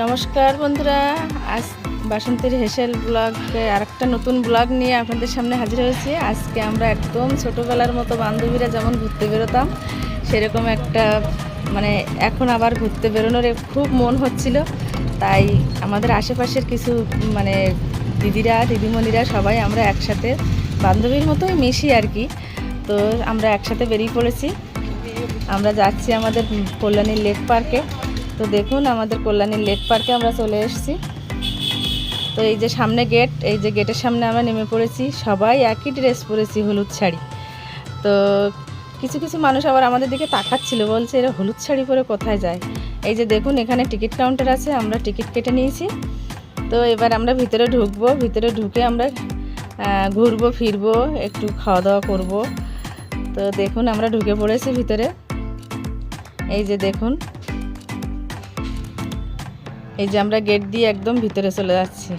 নমস্কার বন্ধুরা। আজ বাসন্তীর হেসেল ব্লগ আরেকটা নতুন ব্লগ নিয়ে আপনাদের সামনে হাজির হয়েছি। আজকে আমরা একদম ছোটোবেলার মতো বান্ধবীরা যেমন ঘুরতে বেরোতাম, সেরকম একটা মানে এখন আবার ঘুরতে বেরোনোর খুব মন হচ্ছিল। তাই আমাদের আশেপাশের কিছু মানে দিদিরা, দিদিমণিরা সবাই আমরা একসাথে বান্ধবীর মতোই মিশি আর কি। তো আমরা একসাথে বেরিয়ে পড়েছি। আমরা যাচ্ছি আমাদের কল্যাণী লেক পার্কে। তো দেখুন, আমাদের কল্যাণী লেক পার্কে আমরা চলে এসেছি। তো এই যে সামনে গেট, এই যে গেটের সামনে আমরা নেমে পড়েছি। সবাই একই ড্রেস পরেছি, হলুদ শাড়ি। তো কিছু কিছু মানুষ আবার আমাদের দিকে তাকাচ্ছিল, বলছে, এরা হলুদ শাড়ি পরে কোথায় যায়? এই যে দেখুন, এখানে টিকিট কাউন্টার আছে, আমরা টিকিট কেটে নিয়েছি। তো এবার আমরা ভিতরে ঢুকবো, ভিতরে ঢুকে আমরা ঘুরবো, ফিরবো, একটু খাওয়া দাওয়া করব। তো দেখুন, আমরা ঢুকে পড়েছি ভিতরে। এই যে দেখুন এই যে আমরা গেট দিয়ে একদম ভিতরে চলে যাচ্ছি।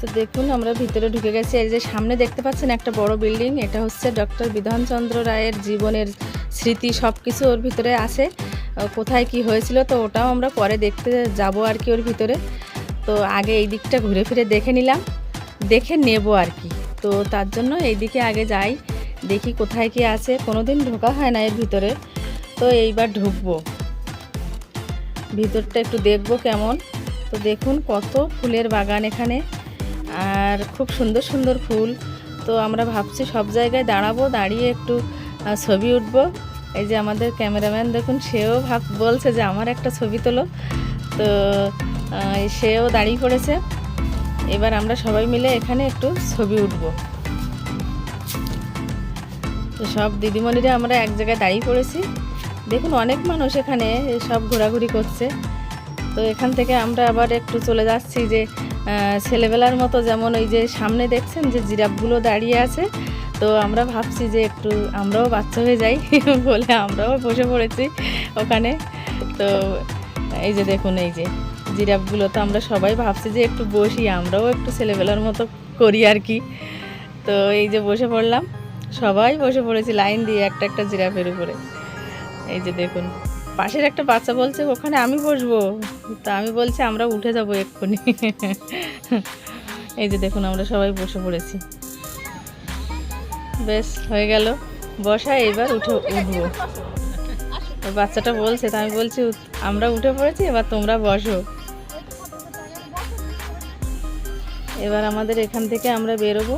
তো দেখুন, আমরা ভিতরে ঢুকে গেছি। এই যে সামনে দেখতে পাচ্ছেন একটা বড় বিল্ডিং এটা হচ্ছে ডক্টর বিধানচন্দ্র রায়ের জীবনের স্মৃতি সব কিছু ওর ভিতরে আছে। কোথায় কি হয়েছিল তো ওটাও আমরা পরে দেখতে যাব আর কি ওর ভিতরে। তো আগে এই দিকটা ঘুরে ফিরে দেখে নিলাম। দেখে নেব আর কি। তো তার জন্য এই দিকে আগে যাই, দেখি কোথায় কি আছে। কোনো দিন ঢোকা হয় না এর ভিতরে। তো এইবার ঢুকবো। ভিতরটা একটু দেখব কেমন। তো দেখুন কত ফুলের বাগান এখানে। আর খুব সুন্দর সুন্দর ফুল। তো আমরা ভাবছি সব জায়গায় দাঁড়াবো, দাঁড়িয়ে একটু ছবি উঠব। এই যে আমাদের ক্যামেরাম্যান দেখুন, সেও ভাব, বলছে যে আমার একটা ছবি তোলো। তো সেও দাঁড়িয়ে পড়েছে। এবার আমরা সবাই মিলে এখানে একটু ছবি উঠবো। তো সব দিদিমণিরা আমরা এক জায়গায় দাঁড়িয়ে পড়েছি। দেখুন, অনেক মানুষ এখানে সব ঘোরাঘুরি করছে। তো এখান থেকে আমরা আবার একটু চলে যাচ্ছি যে ছেলেবেলার মতো যেমন ওই যে সামনে দেখছেন যে জিরাফগুলো দাঁড়িয়ে আছে, তো আমরা ভাবছি যে একটু আমরাও বাচ্চা হয়ে যাই বলে আমরাও বসে পড়েছি ওখানে। তো এই যে দেখুন, এই যে জিরাফগুলো তো আমরা সবাই ভাবছি যে একটু বসি, আমরাও একটু ছেলেবেলার মতো করি আর কি। তো এই যে বসে পড়লাম, সবাই বসে পড়েছি লাইন দিয়ে একটা একটা জিরাফের উপরে। এই যে দেখুন, পাশের একটা বাচ্চা বলছে, ওখানে আমি বসবো? তা আমি বলছি, আমরা উঠে যাব এক্ষুনি। এই যে দেখুন, আমরা সবাই বসে পড়েছি। বেশ, হয়ে গেল। বসা এবার উঠে উঠবো। বাচ্চাটা বলছে, তো আমি বলছি "উঠ- আমরা উঠে পড়েছি, এবার তোমরা বসো। এবার আমাদের এখান থেকে আমরা বেরোবো।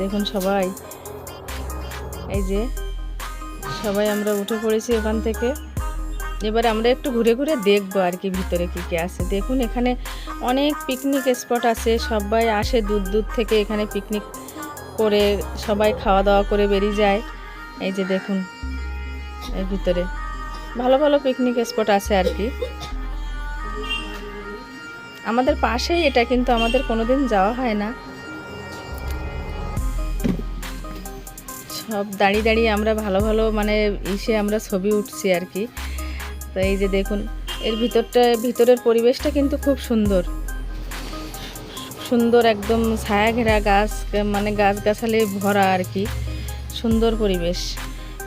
দেখুন সবাই। এই যে সবাই আমরা উঠে পড়েছি ওখান থেকে। এবার আমরা একটু ঘুরে ঘুরে দেখব আর কি ভিতরে কী কী আছে। দেখুন এখানে অনেক পিকনিক স্পট আছে। সবাই আসে দূর দূর থেকে এখানে পিকনিক করে সবাই খাওয়া দাওয়া করে বেরিয়ে যায়। এই যে দেখুন, এর ভিতরে। ভালো ভালো পিকনিক স্পট আছে আর কি। আমাদের পাশেই এটা কিন্তু আমাদের কোনোদিন যাওয়া হয় না। সব দাঁড়িয়ে দাঁড়িয়ে আমরা ভালো ভালো মানে ইসে আমরা ছবি উঠছি আর কি। তো এই যে দেখুন, এর ভিতরটা, ভিতরের পরিবেশটা কিন্তু খুব সুন্দর। সুন্দর একদম ছায়া ঘেরা গাছ মানে গাছগাছালি ভরা আর কি। সুন্দর পরিবেশ।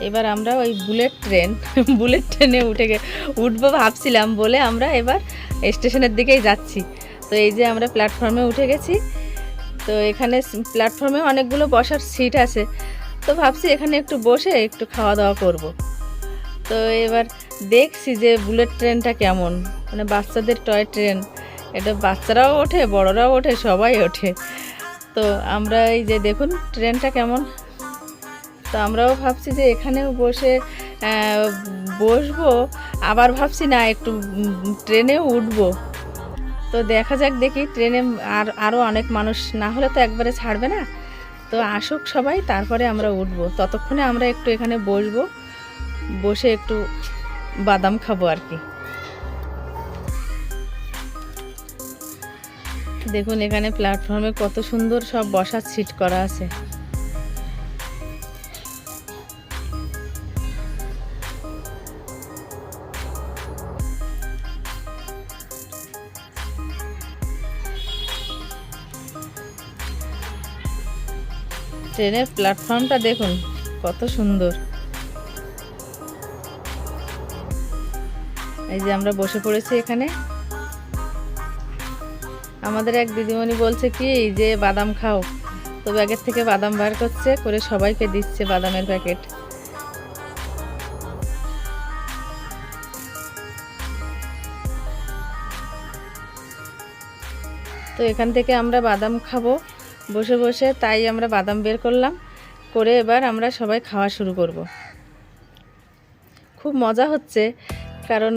এবার আমরা ওই বুলেট ট্রেন, বুলেট ট্রেনে উঠে উঠবো ভাবছিলাম বলে আমরা এবার স্টেশনের দিকেই যাচ্ছি। তো এই যে আমরা প্ল্যাটফর্মে উঠে গেছি। তো এখানে প্ল্যাটফর্মে অনেকগুলো বসার সিট আছে। তো ভাবছি এখানে একটু বসে একটু খাওয়া দাওয়া করব। তো এবার দেখছি যে বুলেট ট্রেনটা কেমন। মানে বাচ্চাদের টয় ট্রেন। এটা বাচ্চারাও ওঠে, বড়রাও ওঠে, সবাই ওঠে। তো আমরা এই যে দেখুন ট্রেনটা কেমন। তো আমরাও ভাবছি যে এখানেও বসে বসবো আবার ভাবছি না একটু উম, ট্রেনেও উঠবো। তো দেখা যাক দেখি ট্রেনে আর আরও অনেক মানুষ না হলে তো একবারে ছাড়বে না। তো আসুক সবাই তারপরে আমরা উঠবো। ততক্ষণে আমরা একটু এখানে বসবো বসে একটু বাদাম খাব আর কি। দেখুন এখানে প্ল্যাটফর্মে কত সুন্দর সব বসার সিট করা আছে। ট্রেনের প্ল্যাটফর্মটা দেখুন, কত সুন্দর। এই যে আমরা বসে পড়েছি এখানে। আমাদের এক দিদিমণি বলছে কি যে বাদাম খাও। তো ব্যাগের থেকে বাদাম বার করছে, করে সবাইকে দিচ্ছে বাদামের প্যাকেট। তো এখান থেকে আমরা বাদাম খাব। বসে বসে তাই আমরা বাদাম বের করলাম। করে এবার আমরা সবাই খাওয়া শুরু করব। খুব মজা হচ্ছে, কারণ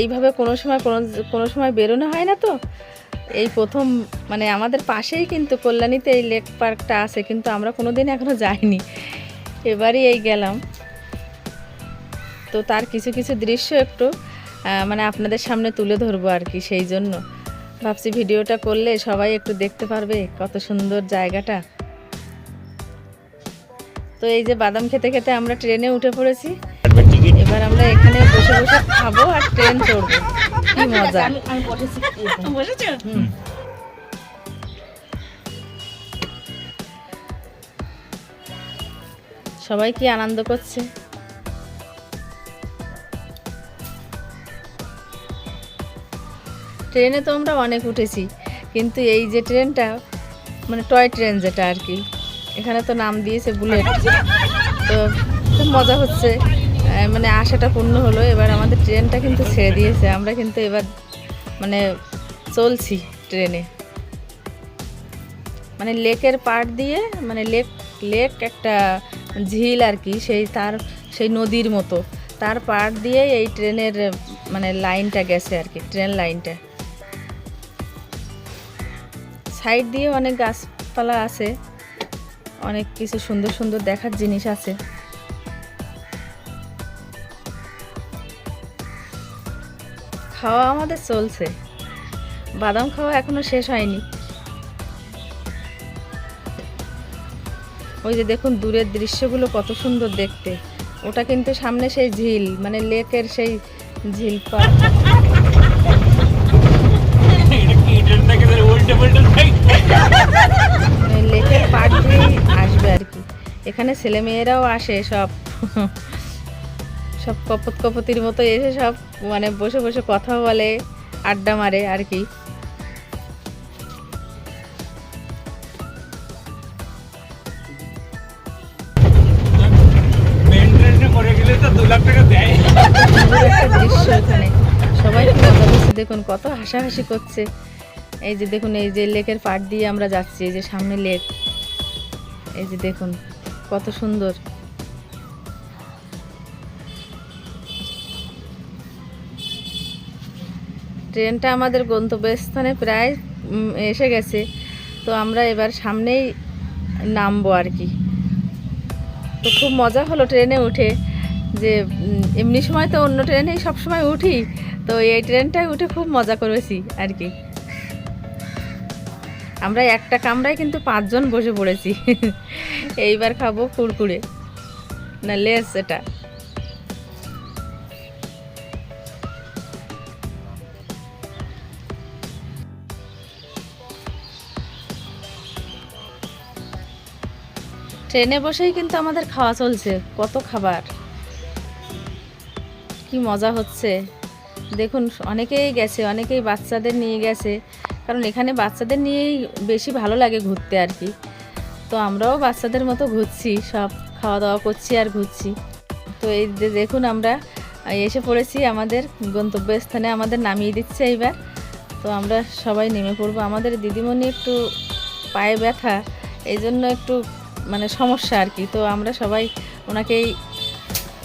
এইভাবে কোনো সময় কোনো কোনো সময় বেরোনো হয় না তো। এই প্রথম মানে আমাদের পাশেই কিন্তু কল্যাণীতে এই লেক পার্কটা আছে, কিন্তু আমরা কোনো দিন এখনও যাইনি। এবারই এই গেলাম। তো তার কিছু কিছু দৃশ্য একটু মানে আপনাদের সামনে তুলে ধরবো আর কি, সেই জন্য। ভাবছি ভিডিওটা করলে সবাই একটু দেখতে পারবে কত সুন্দর জায়গাটা। তো এই যে বাদাম খেতে খেতে আমরা ট্রেনে উঠে পড়েছি। এবার আমরা এখানে বসে বসে খাব আর ট্রেন চড়বো। কি মজা। হুম। সবাই কি আনন্দ করছে? ট্রেনে তো আমরা অনেক উঠেছি, কিন্তু এই যে ট্রেনটা মানে টয় ট্রেন যেটা আর কি, এখানে তো নাম দিয়েছে বুলেট। তো খুব মজা হচ্ছে মানে আশাটা পূর্ণ হলো, এবার আমাদের ট্রেনটা কিন্তু ছেড়ে দিয়েছে, আমরা কিন্তু এবার মানে চলছি ট্রেনে। মানে লেকের পাড় দিয়ে মানে লেক লেক একটা ঝিল আর কি, সেই তার, সেই নদীর মতো, তার পাড় দিয়ে এই ট্রেনের মানে লাইনটা গেছে আর কি, ট্রেন লাইনটা। সাইড দিয়ে অনেক গাছপালা আছে। অনেক কিছু সুন্দর সুন্দর দেখার জিনিস আছে। খাওয়া আমাদের চলছে। বাদাম খাওয়া এখনও শেষ হয়নি। ওই যে দেখুন দূরের দৃশ্যগুলো কত সুন্দর দেখতে। ওটা কিন্তু সামনে সেই ঝিল মানে লেকের সেই ঝিল মানে লেকের পাড় দিয়েই আসবে আর কি। এখানে ছেলেমেয়েরাও আসে সব। সব কপত কপতির মতো এসে সব মানে বসে বসে কথা বলে আড্ডা মারে আর কি। দৃশ্য এখানে। সবাই দেখুন কত হাসাহাসি করছে। এই যে দেখুন, এই যে লেকের পাড় দিয়ে আমরা যাচ্ছি, এই যে সামনে লেক। এই যে দেখুন, কত সুন্দর। ট্রেনটা আমাদের গন্তব্যস্থানে প্রায় এসে গেছে। তো আমরা এবার সামনেই নামবো আর কি। তো খুব মজা হলো ট্রেনে উঠে যে এমনি সময় তো অন্য ট্রেনেই সব সময় উঠি। তো এই ট্রেনটায় উঠে খুব মজা করেছি আর কি। আমরা একটা কামরায় কিন্তু পাঁচজন বসে পড়েছি। এইবার খাব কুড়কুড়ে না, লেস এটা। ট্রেনে বসেই কিন্তু আমাদের খাওয়া চলছে। কত খাবার। কি মজা হচ্ছে। দেখুন, অনেকেই গেছে, অনেকেই বাচ্চাদের নিয়ে গেছে। কারণ এখানে বাচ্চাদের নিয়েই বেশি ভালো লাগে ঘুরতে আর কি। তো আমরাও বাচ্চাদের মতো ঘুরছি, সব খাওয়া দাওয়া করছি আর ঘুরছি। তো এই দেখুন আমরা এসে পড়েছি আমাদের গন্তব্যস্থানে, আমাদের নামিয়ে দিচ্ছে এইবার। তো আমরা সবাই নেমে পড়ব। আমাদের দিদিমণি একটু পায়ে ব্যথা এই জন্য একটু মানে সমস্যা আর কি। তো আমরা সবাই ওনাকেই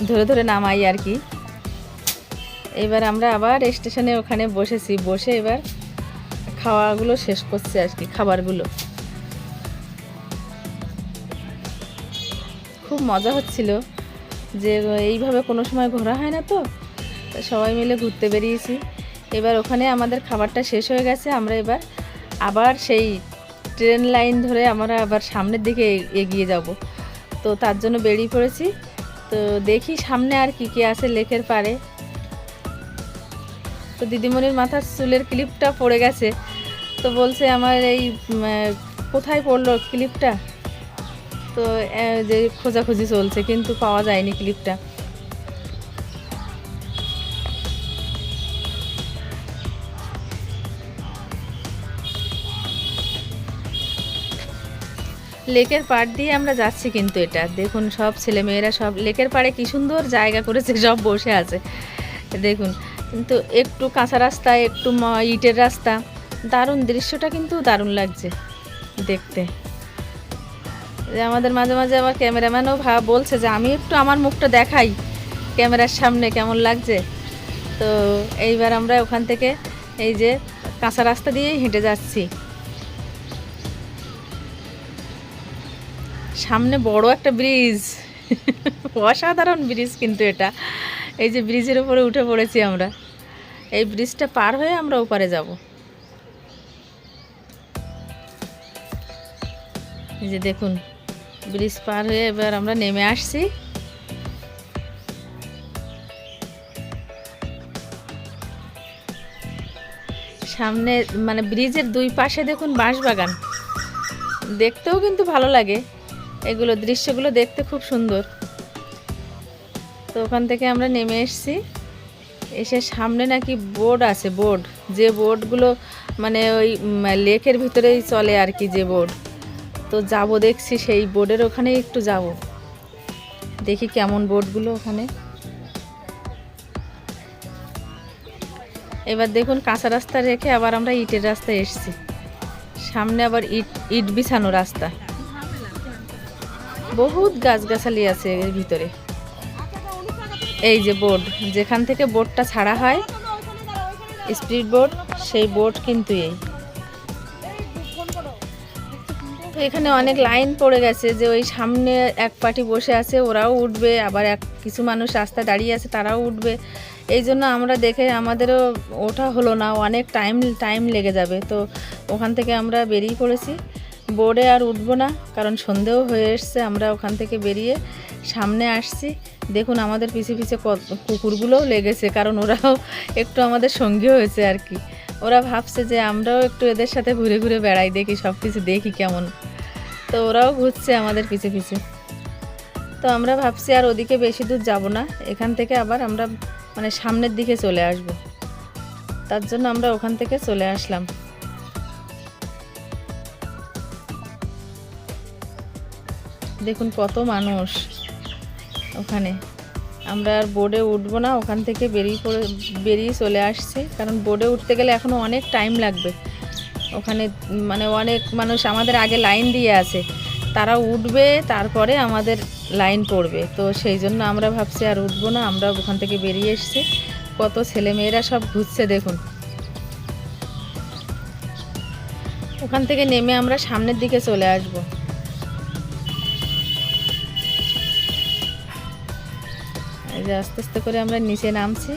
ধরে ধরে নামাই আর কি। এবার আমরা আবার স্টেশনে ওখানে বসেছি। বসে এবার খাওয়াগুলো শেষ করছে আর কি, খাবারগুলো। খুব মজা হচ্ছিল যে এইভাবে কোনো সময় ঘোরা হয় না তো সবাই মিলে ঘুরতে বেরিয়েছি। এবার ওখানে আমাদের খাবারটা শেষ হয়ে গেছে, আমরা এবার আবার সেই ট্রেন লাইন ধরে আমরা আবার সামনের দিকে এগিয়ে যাব। তো তার জন্য বেরিয়ে পড়েছি। তো দেখি সামনে আর কি কি আছে লেকের পাড়ে। তো দিদিমণির মাথার চুলের ক্লিপটা পড়ে গেছে। তো বলছে আমার এই কোথায় পড়ল ক্লিপটা? তো যে খোঁজাখুঁজি চলছে, কিন্তু পাওয়া যায়নি ক্লিপটা। লেকের পাড় দিয়ে আমরা যাচ্ছি কিন্তু এটা। দেখুন, সব ছেলেমেয়েরা সব, লেকের পাড়ে কি সুন্দর জায়গা করেছে, সব বসে আছে। দেখুন, কিন্তু একটু কাঁচা রাস্তা, একটু ইটের রাস্তা। দারুণ দৃশ্যটা কিন্তু দারুণ লাগছে দেখতে। যে আমাদের মাঝে মাঝে আবার ক্যামেরাম্যানও ভাব বলছে যে, আমি একটু আমার মুখটা দেখাই ক্যামেরার সামনে কেমন লাগছে? তো এইবার আমরা ওখান থেকে এই যে কাঁচা রাস্তা দিয়েই হেঁটে যাচ্ছি। সামনে বড় একটা ব্রিজ। অসাধারণ ব্রিজ কিন্তু এটা। এই যে ব্রিজের উপরে উঠে পড়েছি আমরা। এই ব্রিজটা পার হয়ে আমরা ওপারে যাব। এই যে দেখুন, ব্রিজ পার হয়ে এবার আমরা নেমে আসছি। সামনে মানে ব্রিজের দুই পাশে দেখুন বাঁশবাগান। দেখতেও কিন্তু ভালো লাগে। এগুলো, দৃশ্যগুলো দেখতে খুব সুন্দর। তো ওখান থেকে আমরা নেমে এসেছি। এসে সামনে নাকি বোর্ড আছে, বোর্ড। যে বোর্ডগুলো মানে ওই লেকের ভিতরেই চলে আর কি, যে বোর্ড। তো যাব দেখছি, সেই বোর্ডের ওখানে একটু যাব। দেখি কেমন বোর্ডগুলো ওখানে। এবার দেখুন কাঁচা রাস্তা রেখে আবার আমরা ইটের রাস্তায় এসেছি। সামনে আবার ইট ইট বিছানো রাস্তা। বহুত গাছগাছালি আছে এর ভিতরে। এই যে বোর্ড যেখান থেকে বোর্ডটা ছাড়া হয় স্পিড বোর্ড সেই বোর্ড কিন্তু এই। তো এখানে অনেক লাইন পড়ে গেছে যে ওই সামনে এক পার্টি বসে আছে, ওরাও উঠবে, আবার এক কিছু মানুষ রাস্তায় দাঁড়িয়ে আছে, তারাও উঠবে। এই জন্য আমরা দেখে আমাদেরও ওঠা হলো না, অনেক টাইম টাইম লেগে যাবে। তো ওখান থেকে আমরা বেরিয়ে পড়েছি। বোর্ডে আর উঠবো না, কারণ সন্ধেও হয়ে এসছে, আমরা ওখান থেকে বেরিয়ে সামনে আসছি। দেখুন আমাদের পিছে পিছে কুকুরগুলোও লেগেছে, কারণ ওরাও একটু আমাদের সঙ্গী হয়েছে আর কি। ওরা ভাবছে যে আমরাও একটু এদের সাথে ঘুরে ঘুরে বেড়াই, দেখি সব কিছু দেখি কেমন। তো ওরাও ঘুরছে আমাদের পিছে পিছে। তো আমরা ভাবছি আর ওদিকে বেশি দূর যাব না, এখান থেকে আবার আমরা মানে সামনের দিকে চলে আসব। তার জন্য আমরা ওখান থেকে চলে আসলাম। দেখুন কত মানুষ ওখানে। আমরা আর বোর্ডে উঠবো না, ওখান থেকে বেরিয়ে পড়ে, বেরিয়ে চলে আসছি। কারণ বোর্ডে উঠতে গেলে এখনও অনেক টাইম লাগবে। ওখানে মানে অনেক মানুষ আমাদের আগে লাইন দিয়ে আছে। তারা উঠবে, তারপরে আমাদের লাইন পড়বে। তো সেই জন্য আমরা ভাবছি আর উঠবো না, আমরা ওখান থেকে বেরিয়ে এসেছি। কত ছেলেমেয়েরা সব ঘুরছে, দেখুন। ওখান থেকে নেমে আমরা সামনের দিকে চলে আসব। যে আস্তে আস্তে করে আমরা নিচে নামছি।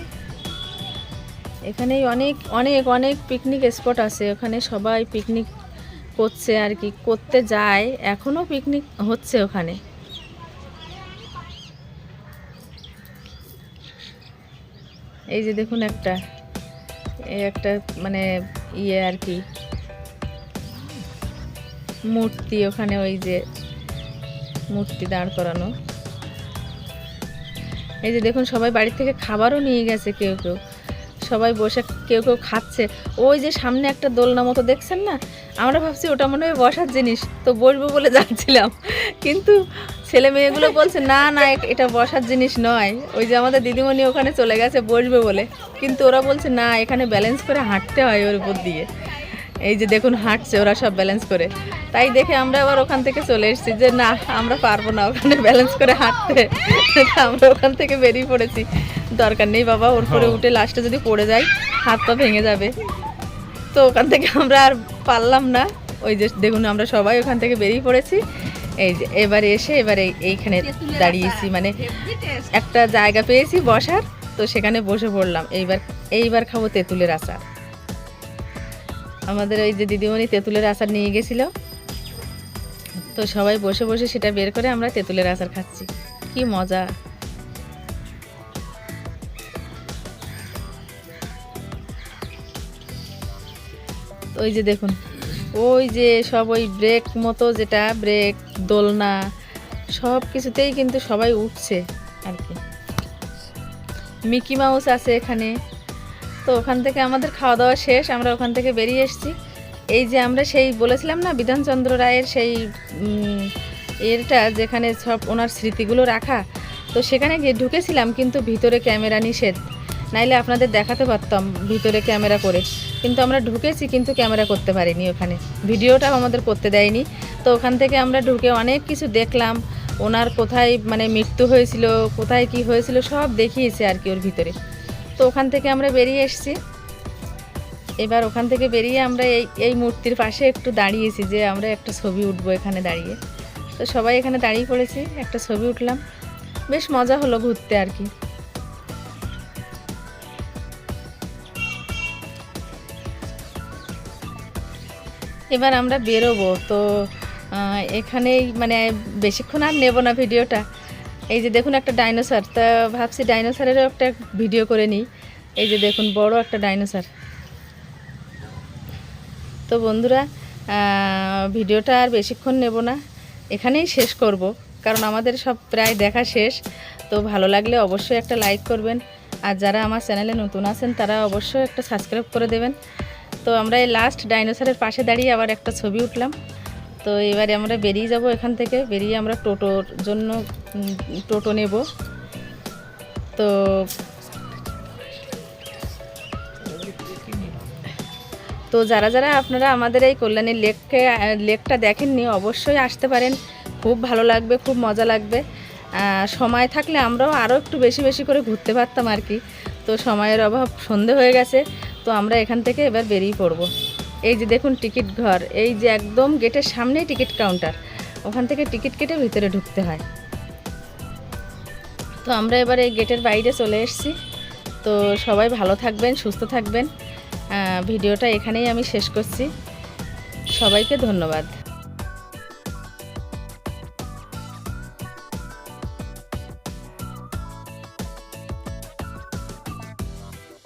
এখানেই অনেক অনেক অনেক পিকনিক স্পট আছে। ওখানে সবাই পিকনিক করছে আর কি, করতে যায়। এখনও পিকনিক হচ্ছে ওখানে। এই যে দেখুন একটা, এই একটা মানে ইয়ে আর কি, মূর্তি ওখানে ওই যে মূর্তি দাঁড় করানো। এই যে দেখুন, সবাই বাড়ি থেকে খাবারও নিয়ে গেছে কেউ কেউ। সবাই বসে কেউ কেউ খাচ্ছে। ওই যে সামনে একটা দোলনা মতো দেখছেন না? আমরা ভাবছি ওটা মনে হয় বসার জিনিস। তো বসবো বলে যাচ্ছিলাম। কিন্তু ছেলে মেয়েগুলো বলছে, না না এটা বসার জিনিস নয়। ওই যে আমাদের দিদিমণি ওখানে চলে গেছে বসবে বলে। কিন্তু ওরা বলছে, না, এখানে ব্যালেন্স করে হাঁটতে হয় ওর উপর দিয়ে। এই যে দেখুন হাঁটছে ওরা সব ব্যালেন্স করে। তাই দেখে আমরা আবার ওখান থেকে চলে এসেছি যে না আমরা পারব না ওখানে ব্যালেন্স করে হাঁটতে। আমরা ওখান থেকে বেরিয়ে পড়েছি। দরকার নেই বাবা ওর পরে উঠে লাস্টে যদি পড়ে যাই হাত পা ভেঙে যাবে। তো ওখান থেকে আমরা আর পারলাম না। ওই যে দেখুন আমরা সবাই ওখান থেকে বেরিয়ে পড়েছি। এই যে এবারে এসে এবারে এইখানে দাঁড়িয়েছি। মানে একটা জায়গা পেয়েছি বসার তো সেখানে বসে পড়লাম। এইবার এইবার খাব তেঁতুলের আচার। আমাদের ওই যে দিদিমণি তেঁতুলের আচার নিয়ে গেছিল। তো সবাই বসে বসে সেটা বের করে আমরা তেঁতুলের আচার খাচ্ছি। কি মজা। ওই যে দেখুন, ওই যে সব ওই ব্রেক মতো যেটা, ব্রেক, দোলনা, সব কিছুতেই কিন্তু সবাই উঠছে আর কি। মিকি মাউস আছে এখানে। তো ওখান থেকে আমাদের খাওয়া দাওয়া শেষ, আমরা ওখান থেকে বেরিয়ে এসেছি। এই যে আমরা সেই বলেছিলাম না, বিধানচন্দ্র রায়ের সেই এরটা যেখানে সব ওনার স্মৃতিগুলো রাখা, তো সেখানে গিয়ে ঢুকেছিলাম কিন্তু ভিতরে ক্যামেরা নিষেধ। নাইলে আপনাদের দেখাতে পারতাম ভিতরে ক্যামেরা করে। কিন্তু আমরা ঢুকেছি কিন্তু ক্যামেরা করতে পারিনি ওখানে। ভিডিওটাও আমাদের করতে দেয়নি। তো ওখান থেকে আমরা ঢুকে অনেক কিছু দেখলাম। ওনার কোথায় মানে মৃত্যু হয়েছিল, কোথায় কি হয়েছিল, সব দেখিয়েছে আর কি ওর ভিতরে। তো ওখান থেকে আমরা বেরিয়ে এসেছি। এবার ওখান থেকে বেরিয়ে আমরা এই এই মূর্তির পাশে একটু দাঁড়িয়েছি যে আমরা একটা ছবি উঠবো এখানে দাঁড়িয়ে। তো সবাই এখানে দাঁড়িয়ে পড়েছি, একটা ছবি উঠলাম। বেশ মজা হলো ঘুরতে আর কি। এবার আমরা বেরোবো, তো এখানেই মানে বেশিক্ষণ আর নেব না ভিডিওটা। এই যে দেখুন একটা ডাইনোসার, তা ভাবছি ডাইনোসারেরও একটা ভিডিও করে নিই। এই যে দেখুন, বড় একটা ডাইনোসার। তো বন্ধুরা ভিডিওটা আর বেশিক্ষণ নেব না, এখানেই শেষ করব, কারণ আমাদের সব প্রায় দেখা শেষ। তো ভালো লাগলে অবশ্যই একটা লাইক করবেন, আর যারা আমার চ্যানেলে নতুন আছেন, তারা অবশ্যই একটা সাবস্ক্রাইব করে দেবেন। তো আমরা এই লাস্ট ডাইনোসরের পাশে দাঁড়িয়ে আবার একটা ছবি উঠলাম। তো এবারে আমরা বেরিয়ে যাব এখান থেকে। বেরিয়ে আমরা টোটোর জন্য টোটো নেব। তো তো যারা যারা আপনারা আমাদের এই কল্যাণী লেককে, লেকটা দেখেননি, অবশ্যই আসতে পারেন। খুব ভালো লাগবে, খুব মজা লাগবে। সময় থাকলে আমরাও আরও একটু বেশি বেশি করে ঘুরতে পারতাম আর কি। তো সময়ের অভাব সন্ধে হয়ে গেছে। তো আমরা এখান থেকে এবার বেরিয়ে পড়ব। এই যে দেখুন টিকিট ঘর, এই যে একদম গেটের সামনেই টিকিট কাউন্টার, ওখান থেকে টিকিট কেটে ভিতরে ঢুকতে হয়। তো আমরা এবার এই গেটের বাইরে চলে এসেছি। তো সবাই ভালো থাকবেন, সুস্থ থাকবেন। ভিডিওটা এখানেই আমি শেষ করছি। সবাইকে ধন্যবাদ।